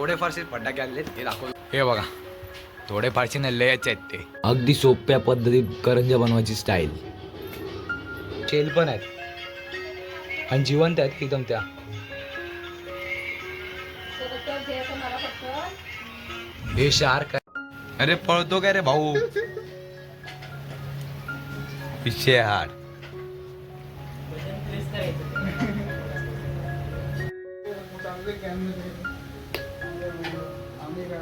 थोडेफारसे फटाके आणले ते दाखव हे बघा थोडेफारसे नाही लयच आहेत ते. अगदी सोप्या पद्धतीत करंजा बनवायची स्टाईल शेल पण आहेत. आणि जिवंत आहेत एकदम त्या. हे शार्क आहे अरे पळतो काय रे भाऊ? पिशे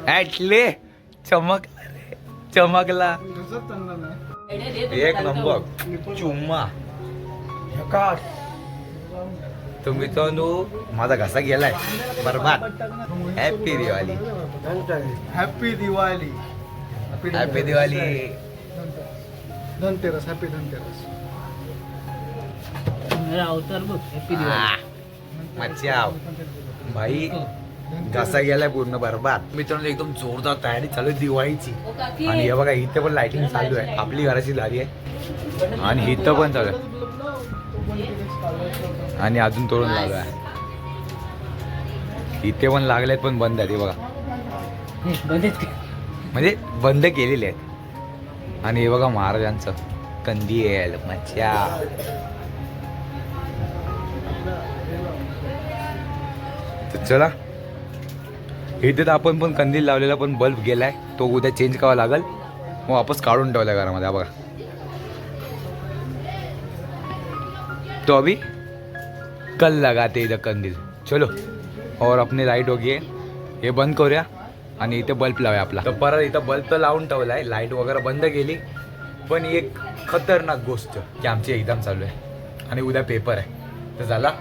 ऍटले चमक चमकला. एक नंबर. चुम्मा. तुम्ही तो नु माझा घसा गेलाय. बरबाद. Happy Diwali happy Diwali happy Diwali Dhanteras happy Dhanteras. आ, मज्जा भाई घसा गेलाय पूर्ण बरबाद. मित्रांनो एकदम जोरदार तयारी चालू आहे दिवाळीची. आणि हे बघा इथे पण लाइटिंग चालू आहे. आपली घराची झाली आहे. आणि इथं पण चालू आहे आणि अजून तोडून लागलो आहे. इथे पण लागलेत पण बंद आहेत हे बघा. म्हणजे बंद केलेले आहेत. आणि हे बघा महाराजांचं. कंदील मच्छा तर चला. इथे तर आपण पण कंदील लावलेला पण बल्ब गेलाय. तो उद्या चेंज करावा लागल. मग वापस काढून ठेवला घरामध्ये हा बघा. तो अभी कल लगाते इधर कंदील. चलो और अपनी लाइट होगी हे बंद करूया आणि इथे बल्ब लावूया आपला. तर परत इथं बल्ब तर लावून ठेवलाय. लाइट वगैरे बंद केली. पण एक खतरनाक गोष्ट की आमची एक्झाम चालू आहे. आणि उद्या पेपर आहे. तर झाला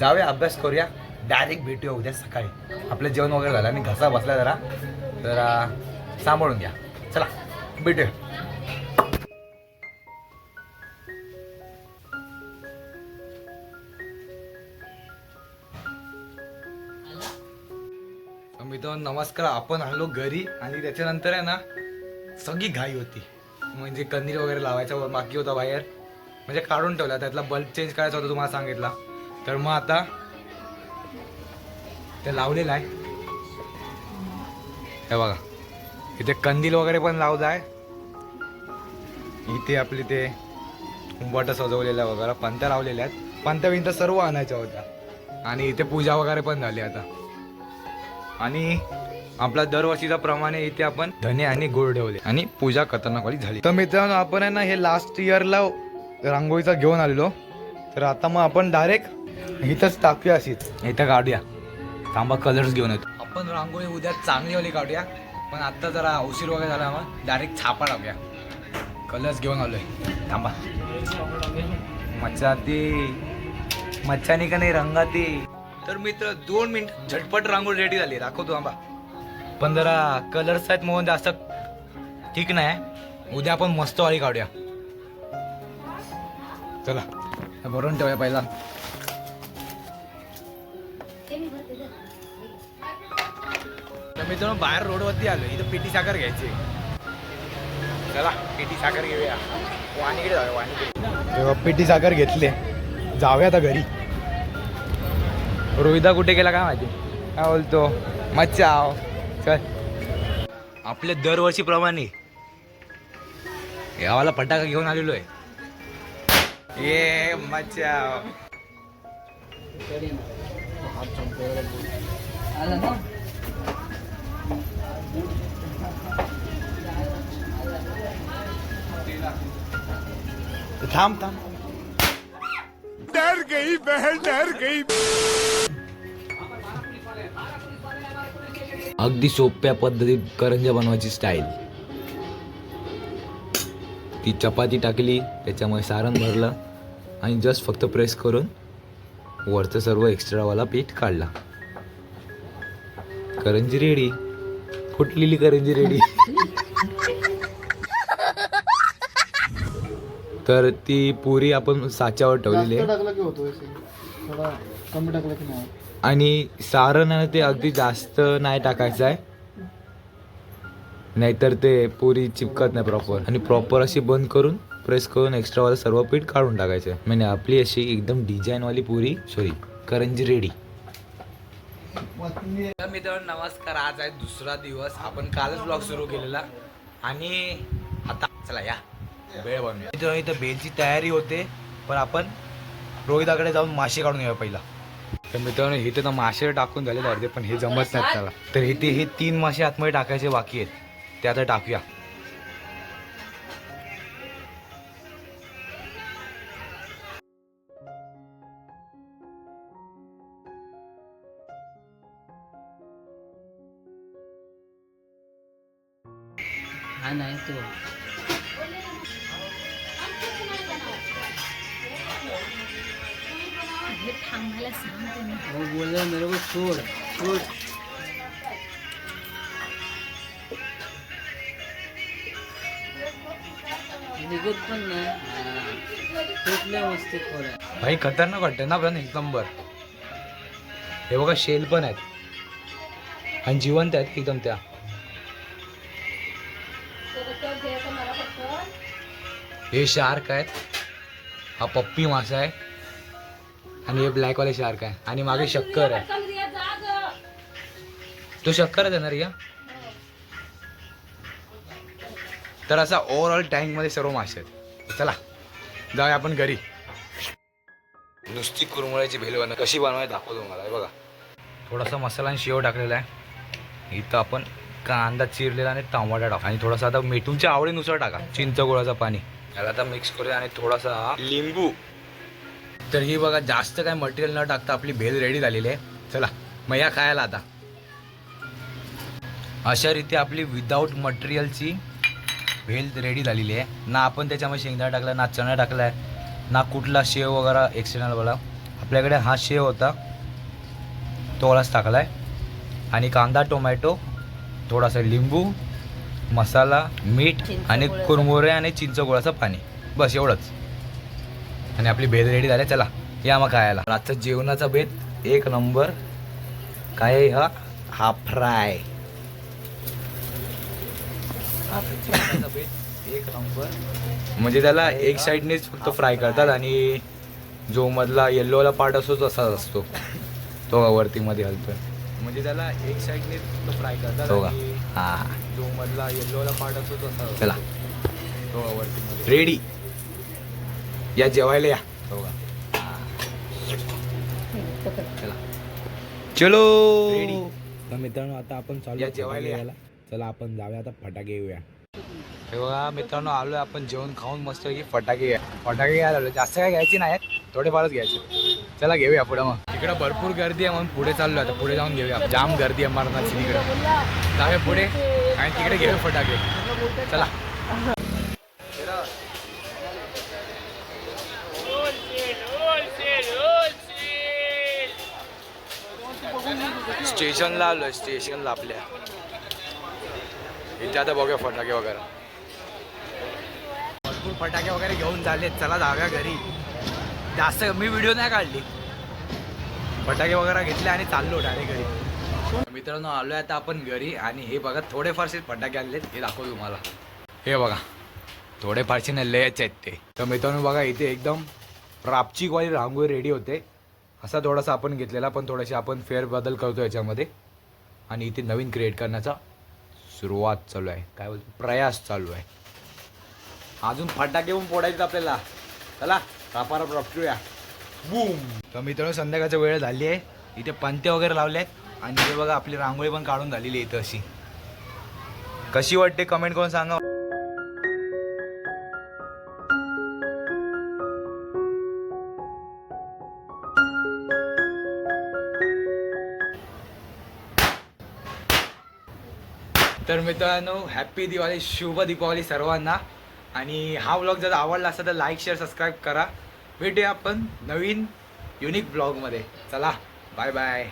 जाऊया अभ्यास करूया. डायरेक्ट भेटूया उद्या सकाळी. आपलं जेवण वगैरे झालं आणि घसा बसला जरा. जरा सांभाळून घ्या. चला भेटूया. मित्रांनो नमस्कार. आपण आलो घरी आणि त्याच्यानंतर आहे ना सगळी घाई होती. म्हणजे कंदील वगैरे लावायचा बाकी होता बाहेर. म्हणजे काढून ठेवला. त्यातला बल्ब चेंज करायचा होता तुम्हाला सांगितला. तर मग आता ते लावलेलं आहे. हे बघा. इथे कंदील वगैरे पण लावलं आहे. इथे आपले ते उंबाट सजवलेल्या वगैरे पंत लावलेल्या आहेत. पंत विंत सर्व आणायच्या होत्या. आणि इथे पूजा वगैरे पण झाली आता. आणि आपला दरवर्षीचा प्रमाणे इथे आपण धने आणि गोड ठेवले. आणि पूजा खतरनाकवाली झाली. तर मित्रांनो आपण आहे ना हे लास्ट इयरला रांगोळीचा घेऊन आलेलो. तर आता मग आपण डायरेक्ट इथंच टाकूया अशीच. इथं काढूया. थांबा कलर्स घेऊन येतो. आपण रांगोळी उद्या चांगली वाली काढूया. पण आत्ता जरा उशीर वगैरे झाला मग डायरेक्ट छापा टाकूया कलर्स घेऊन आलो आहे थांबा. मच्छा ते मच्छानी का नाही रंगाती. तर मित्र दोन मिनिट झटपट रांगोळी रेडी झाली. दाखवतो थांबा. पण जरा कलर्स आहेत म्हणून जास्त ठीक नाही. उद्या आपण मस्त वाळी काढूया. चला. भरून ठेवूया पहिला. मित्रांनो बाहेर रोडवरती आलो इथं पेटी साखर घ्यायची चला पेटी साखर घेऊया. वाणीकडे जाऊया वाणीकडे. तेव्हा पेटी साखर घेतले. जाऊया आता घरी. रोहिदा कुठे गेला काय माहिती? काय बोलतो? मच्छा आव चल. आपल्या दरवर्षीप्रमाणे यावाला फटाका घेऊन आलेलो आहे. ये मच्छा थांब थांब. अगदी सोप्या पद्धतीत करंजा बनवायची स्टाईल ती चपाती टाकली त्याच्यामुळे सारण भरलं आणि जस्ट फक्त प्रेस करून वरचं सर्व एक्स्ट्रावाला पीठ काढला. करंजी रेडी फुटलेली करंजी रेडी तर ती पुरी आपण साच्यावर ठेवलेली आहे. टाकलं की होतो थोडा कमी टाकलं की नाही. आणि सारण आहे ना ते अगदी जास्त नाही टाकायचं आहे. नाहीतर ते पुरी चिपकत नाही प्रॉपर आणि प्रॉपर अशी बंद करून प्रेस करून एक्स्ट्रावालं सर्व पीठ काढून टाकायचं म्हणजे आपली अशी एकदम डिझाईनवाली पुरी सॉरी करंजी रेडी तर मित्रांनो नमस्कार. आज आहे दुसरा दिवस. आपण कालच ब्लॉग सुरू केलेला. आणि आता चला या. वेळ बनवूया मित्रांनो इथं बेलची तयारी होते पण आपण रोहिताकडे जाऊन मासे काढून घेऊया पहिला. तर मित्रांनो इथे तर मासे टाकून झालेले अर्धे पण हे जमत नाहीत त्याला. तर इथे हे तीन मासे आतमध्ये टाकायचे बाकी आहेत. ते आता टाकूया. हा नाही तो. हे थांबायला सांग निघत पण नाही. मस्ती भाई खतरनाक वाटतं ना पण एक नंबर. हे बघा शेल पण आहेत. आणि जिवंत आहेत एकदम त्या. हे शार्क आहेत. हा पप्पी मासा आहे. आणि हे ब्लॅक वाले शार्क आहे. आणि मागे शक्कर आहे. तो शक्करच आहे ना रिया तर असा ओव्हरऑल टँकमध्ये सर्व मासे आहेत. चला जाऊया आपण घरी. नुसती कुरमुळ्याची भेल बनव कशी बनवायची दाखवतो तुम्हाला. हे बघा. थोडासा मसाला आणि शेव टाकलेला आहे. इथं आपण कांदा चिरलेला आणि टमाटा टाका. आणि थोडासा आता मीठ तुमच्या आवडीनुसार टाका. चिंच गोळाचं पाणी. याला आता मिक्स करूया आणि थोडासा लिंबू. तर ही बघा जास्त काय मटेरियल न टाकता आपली भेल रेडी झालेली आहे. चला मग या खायला आता. अशा रीती आपली विदाऊट मटेरियलची भेल रेडी झालेली आहे. ना आपण त्याच्यामध्ये शेंगदाणा टाकला ना चणा टाकला आहे ना कुठला शेव वगैरे एक्सटर्नल वाला. आपल्याकडे हा शेव होता. तोलाच टाकलाय. टाकला आहे आणि कांदा टोमॅटो थोडासा लिंबू मसाला मीठ आणि कुरमुरे आणि चिंच गोळाचं पाणी. बस एवढंच. आणि आपली भेद रेडी झाली. चला या मग खायला. आजचा जेवणाचा बेत एक नंबर. काय आहे हा? हा फ्राय. एक नंबर. म्हणजे त्याला एक साईडनेच फक्त फ्राय करतात आणि जो मधला येल्लोवाला पार्ट असतो तसाच असतो. तो वरती मध्ये हलतोय. म्हणजे त्याला एक साईडने फक्त फ्राय करतात हो हा. जो मधला येल्लोवाला पार्ट असतो तसा. चला. तो वरती रेडी या जेवायला या. हो का? चला. चलो. तर मित्रांनो आता आपण चालू या जेवायला या. चला आपण जाऊया आता फटाके घेऊया. हे बघा मित्रांनो आलोय आपण जेवण खाऊन मस्त की फटाके घ्या. फटाके घ्यायला आलो जास्त काय घ्यायची नाहीत थोडेफारच घ्यायचे. चला घेऊया पुढे मग. इकडे भरपूर गर्दी आहे म्हणून पुढे चाललो आता पुढे जाऊन घेऊया. जाम गर्दी आहे अमरनाथ इकडे जाऊया पुढे. आणि तिकडे घेऊया फटाके. चला. स्टेशनला आलोय स्टेशनला आपल्या. इथे आता बघूया फटाके वगैरे. भरपूर फटाके वगैरे घेऊन झाले चला जाऊया घरी. जास्त मी व्हिडिओ नाही काढली. फटाके वगैरे घेतले आणि चाललो डायरेक्ट घरी. मित्रांनो आहे आता आपण घरी आणि हे बघा थोडेफारसे फटाके आणलेत. हे दाखवतो तुम्हाला. हे बघा थोडेफारसे नाही लयच आहेत ते. तर मित्रांनो बघा इथे एकदम रापचिकवाली रांगोळी रेडी होते. असा थोडासा आपण घेतलेला पण थोडेसे आपण फेरबदल करतो याच्यामध्ये. आणि इथे नवीन क्रिएट करण्याचा सुरुवात चालू आहे. काय बोलतो? प्रयास चालू आहे. अजून फटाके पण फोडायचे आपल्याला. चला रापाराप रपटूया बूम! तर मित्रांनो संध्याकाळची वेळ झाली आहे. इथे पंते वगैरे लावले आहेत आणि हे बघा आपली रांगोळी पण काढून झालेली आहे इथं अशी. कशी वाटते? कमेंट करून सांगा. तर मित्रांनो हॅप्पी दिवाळी शुभ दीपावली सर्वांना. आणि हा व्लॉग जर आवडला असेल तर लाईक शेअर सबस्क्राईब करा. भेटूया आपण नवीन युनिक ब्लॉगमध्ये चला बाय बाय